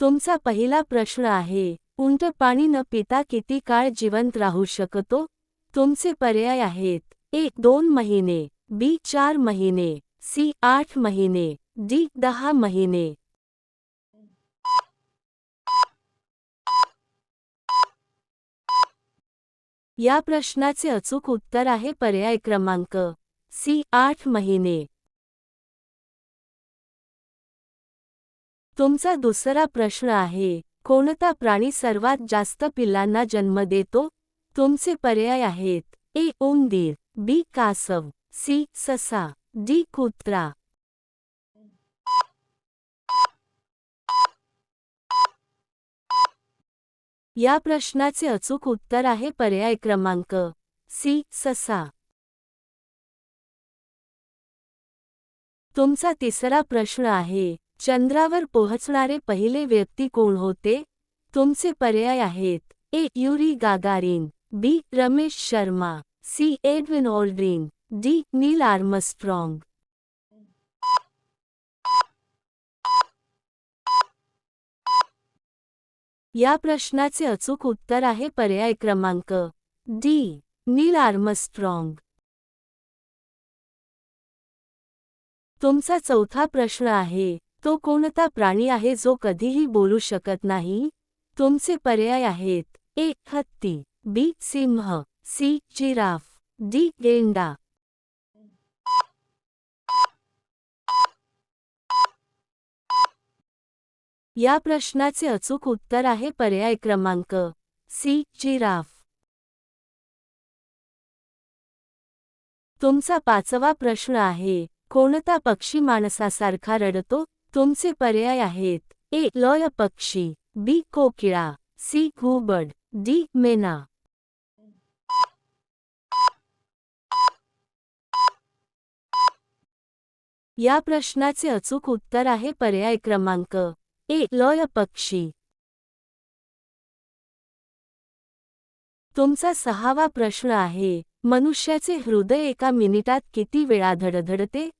तुमचा पहिला प्रश्न आहे उंट पाणी न पिता किती काळ जिवंत राहू शकतो? तुमचे पर्याय आहेत ए दोन महिने बी चार महिने सी आठ महिने डी दहा महिने. या प्रश्नाचे अचूक उत्तर आहे पर्याय क्रमांक सी आठ महिने. तुमचा दुसरा प्रश्न आहे कोणता प्राणी सर्वात जास्त पिल्लांना जन्म देतो? तुमचे पर्याय आहेत ए उंदीर बी कासव सी ससा डी कुत्रा. या प्रश्नाचे अचूक उत्तर आहे पर्याय क्रमांक सी ससा. तुमचा तिसरा प्रश्न आहे चंद्रावर पोहोचणारे पहिले व्यक्ती कोण होते? तुमचे पर्याय आहेत. A. Yuri Gagarin. B. Ramesh Sharma. C. Edwin Aldrin. D. Neil Armstrong. या प्रश्नाचे अचूक उत्तर आहे पर्याय क्रमांक डी. Neil Armstrong. तुमचा चौथा प्रश्न आहे. तो कोणता प्राणी आहे जो कधीही बोलू शकत नाही? तुमचे पर्याय आहेत. ए हत्ती. बी सिंह. C giraffe. डी गेंडा. या प्रश्नाचे अचूक उत्तर आहे पर्याय क्रमांक सी जिराफ. तुमचा पाचवा प्रश्न आहे कोणता पक्षी माणसासारखा रडतो? तुमचे पर्याय आहेत. ए. लॉय पक्षी. बी. कोकिळा. सी. घुबड. डी. मेना. या प्रश्नाचे अचूक उत्तर आहे पर्याय क्रमांक. ए. लॉय पक्षी. तुमचा सहावा प्रश्न आहे. मनुष्याचे हृदय एका मिनिटात किती वेळा धडधडते?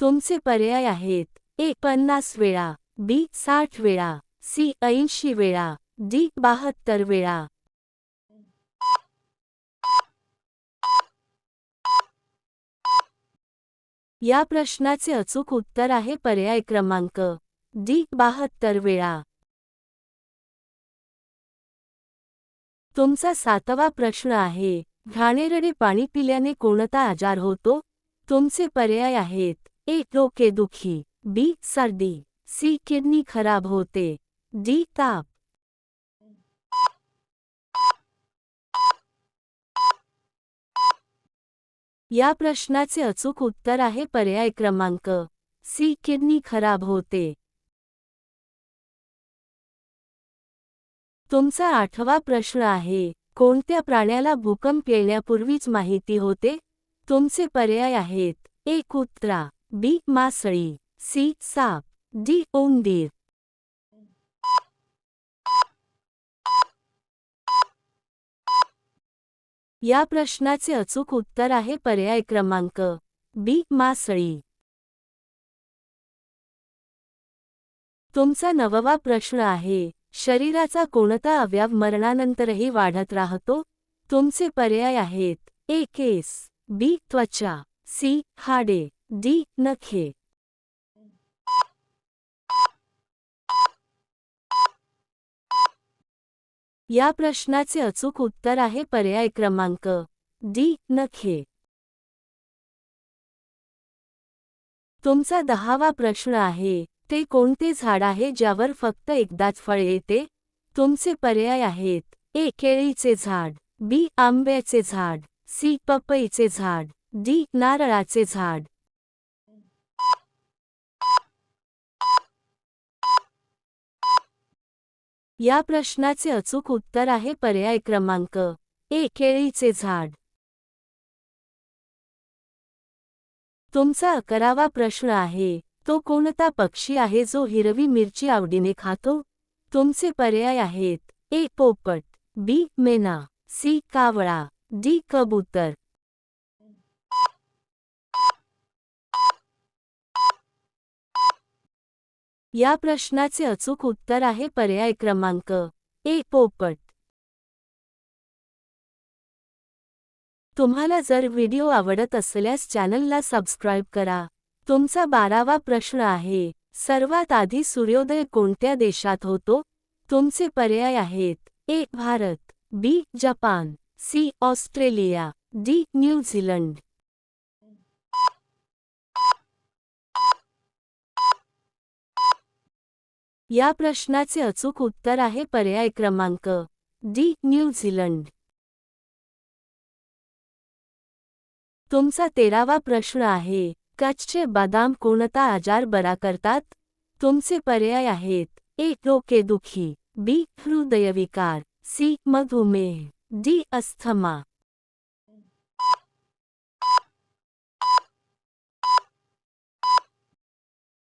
तुमचे पर्याय आहेत. ए पन्नास वेळा बी साठ वेळा सी ऐंशी वेळा डी बहात्तर वेळा. या प्रश्नाचे अचूक उत्तर आहे पर्याय क्रमांक डी बहात्तर वेळा. तुमचा सातवा प्रश्न आहे घाणेरडे पाणी पिल्याने कोणता आजार होतो? तुमचे पर्याय आहेत ए डोकेदुखी. बी सर्दी सी किडनी खराब होते डी ताप. या प्रश्नाचे अचूक उत्तर आहे पर्याय क्रमांक सी किडनी खराब होते. तुमचा आठवा प्रश्न आहे कोणत्या प्राण्याला भूकंप येण्यापूर्वीच माहिती होते? तुमचे पर्याय आहेत ए कुत्रा बी मासळी. सी साप डी Ondir. या प्रश्नाचे अचूक उत्तर आहे पर्याय क्रमांक बी. मासळी. तुमचा नववा प्रश्न आहे शरीराचा कोणता अवयव मरणानंतरही वाढत राहतो? तुमचे पर्याय आहेत ए केस बी त्वचा सी हाडे डी नखे. या प्रश्नाचे अचूक उत्तर आहे पर्याय क्रमांक डी नखे. तुमचा दहावा प्रश्न आहे ते कोणते झाड आहे ज्यावर फक्त एकदाच फळ येते? तुमचे पर्याय आहेत ए केळीचे झाड बी आंब्याचे झाड सी पपईचे झाड डी नारळाचे झाड. या प्रश्नाचे अचूक उत्तर आहे पर्याय क्रमांक ए केळीचे झाड. तुमचा अकरावा प्रश्न आहे तो कोणता पक्षी आहे जो हिरवी मिरची आवडीने खातो? तुमचे पर्याय आहेत ए पोपट बी मेना सी कावळा डी कबूतर. या प्रश्नाचे अचूक उत्तर आहे पर्याय क्रमांक ए पोपट. तुम्हाला जर व्हिडिओ आवडत असल्यास चॅनलला सबस्क्राईब करा. तुमचा बारावा प्रश्न आहे सर्वात आधी सूर्योदय कोणत्या देशात होतो? तुमचे पर्याय आहेत A Bharat B Japan C Australia D New Zealand. या प्रश्नाचे अचूक उत्तर आहे पर्याय क्रमांक डी न्यूझीलंड तुमचा तेरावा प्रश्न आहे कच्छचे बदाम कोणता आजार बरा करतात? तुमचे पर्याय आहेत ए डोकेदुखी बी हृदयविकार सी मधुमेह डी अस्थमा.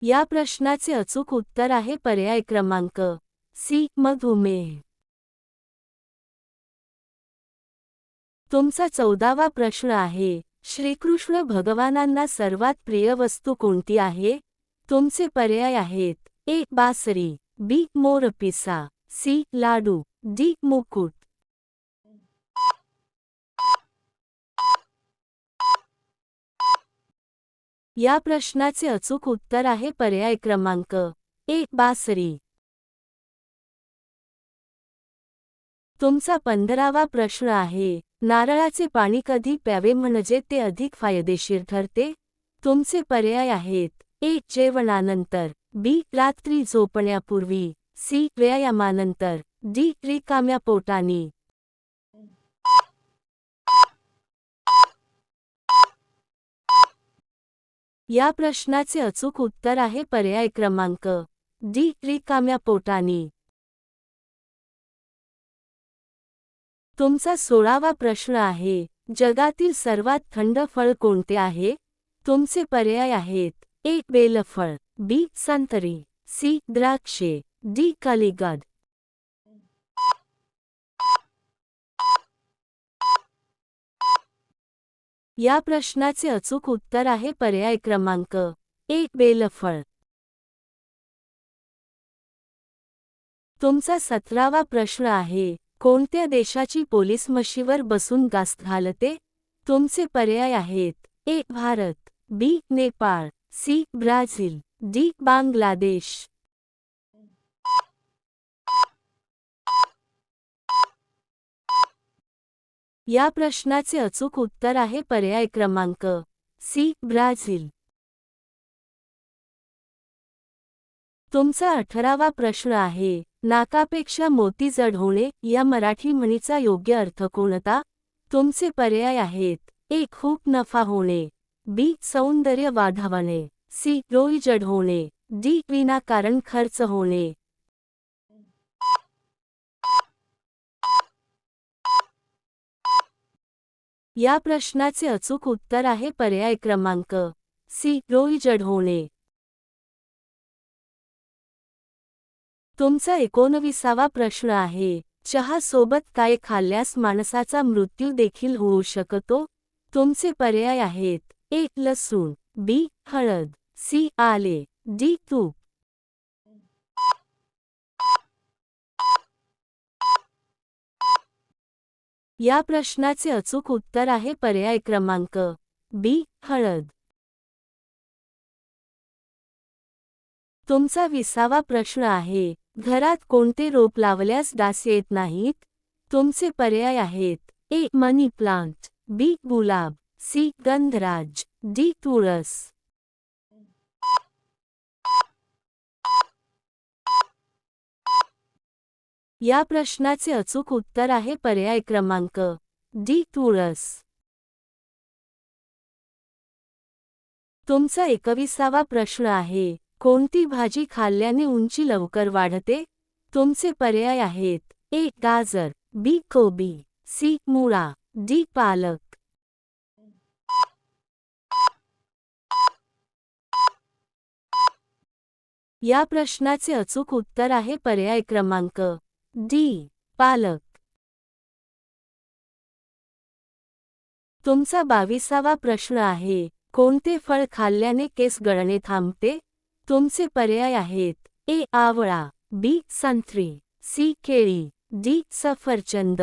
या प्रश्नाचे अचूक उत्तर आहे पर्याय क्रमांक सी मधुमेह. तुमचा चौदावा प्रश्न आहे श्रीकृष्ण भगवानांना सर्वात प्रिय वस्तू कोणती आहे? तुमचे पर्याय आहेत ए बासरी बी मोरपिसा सी लाडू डी मुकुट. या प्रश्नाचे अचूक उत्तर आहे पर्याय क्रमांक एक बासरी. तुमचा पंधरावा प्रश्न आहे नारळाचे पाणी कधी प्यावे म्हणजे ते अधिक फायदेशीर ठरते? तुमचे पर्याय आहेत ए जेवणानंतर बी रात्री झोपण्यापूर्वी सी व्यायामानंतर डी रिकाम्या पोटानी. या प्रश्नाचे अचूक उत्तर आहे पर्याय क्रमांक डी रिकाम्या पोटानी. तुमचा सोळावा प्रश्न आहे जगातील सर्वात थंड फळ कोणते आहे? तुमचे पर्याय आहेत ए बेलफळ बी संतरी सी द्राक्षे डी कलिगड. या प्रश्नाचे अचूक उत्तर आहे पर्याय क्रमांक एक बेलफळ. तुमचा सतरावा प्रश्न आहे कोणत्या देशाची पोलीस मशीवर बसून गास्त घालते? तुमचे पर्याय आहेत A Bharat B Nepal C Brazil D Bangladesh. या प्रश्नाचे अचूक उत्तर आहे पर्याय क्रमांक सी ब्राझील. तुमचा अठरावा प्रश्न आहे नाकापेक्षा मोती जड होणे या मराठी म्हणीचा योग्य अर्थ कोणता? तुमचे पर्याय आहेत ए खूप नफा होणे बी सौंदर्य वाढवणे सी डोई जड होणे डी विनाकारण खर्च होणे. या प्रश्नाचे अचूक उत्तर आहे पर्याय क्रमांक सी. रोई जड होणे तुमचा एकोणविसावा प्रश्न आहे चहा सोबत काय खाल्ल्यास माणसाचा मृत्यू देखील होऊ शकतो? तुमचे पर्याय आहेत ए. लसूण बी. हळद सी. आले डी. तूप. या प्रश्नाचे अचूक उत्तर आहे पर्याय क्रमांक बी हळद. तुमचा विसावा प्रश्न आहे घरात कोणते रोप लावल्यास डास येत नाहीत? तुमचे पर्याय आहेत ए मनी प्लांट बी गुलाब सी गंधराज डी तुळस. या प्रश्नाचे अचूक उत्तर आहे पर्याय क्रमांक डी तुळस. तुमचा एकविसावा प्रश्न आहे कोणती भाजी खाल्ल्याने उंची लवकर वाढते? तुमचे पर्याय आहेत ए गाजर बी कोबी सी मुळा डी पालक. या प्रश्नाचे अचूक उत्तर आहे पर्याय क्रमांक डी पालक. तुमचा बावीसावा प्रश्न आहे कोणते फळ खाल्ल्याने केस गळणे थांबते? तुमचे पर्याय आहेत ए आवळा बी संत्री सी केळी डी सफरचंद.